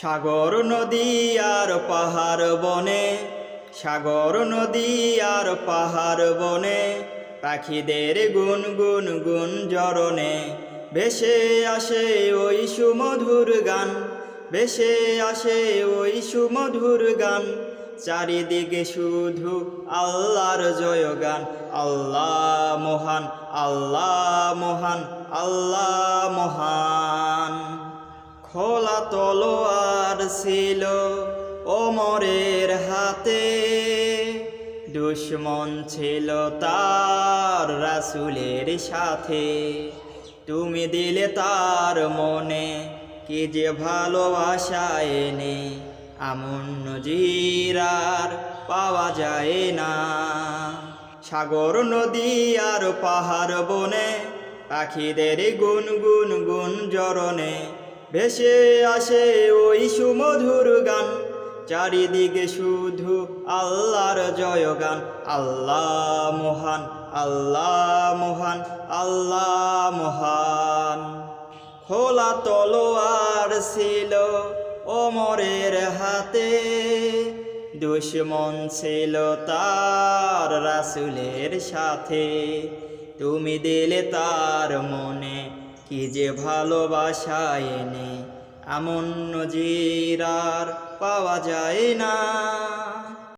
সাগর নদী আর পাহাড় বনে, সাগর নদী আর পাহাড় বনে, পাখিদের গুন গুন গুন জরনে ভেসে আসে ওই সুমধুর গান, ভেসে আসে ওই সুমধুর গান, চারিদিকে শুধু আল্লাহর জয়গান, আল্লাহ মহান আল্লাহ মহান আল্লাহ মহান। খোলা তলোয়ার ছিল ওমরের হাতে। দুশ্মন ছিল তার রাসুলের সাথে। তুমি দিলে তার মনে কি যে ভালোবাসা এনে? আমন নজিরার পাওয়া যায় না। সাগর নদী আর পাহাড় বনে পাখিদের গুন গুন গুন জরনে ভেসে আসে ওই সুমধুর গান। চারিদিকে শুধু আল্লাহর জয়গান। আল্লাহ মহান আল্লাহ মহান আল্লাহ মহান। খোলা তলোয়ার ছিল ওমরের হাতে। দুশ্মন ছিল তার রাসুলের সাথে। তুমি দিলে তার মনে কি যে ভালোবাসা এনে এমন নজিরার পাওয়া যায় না।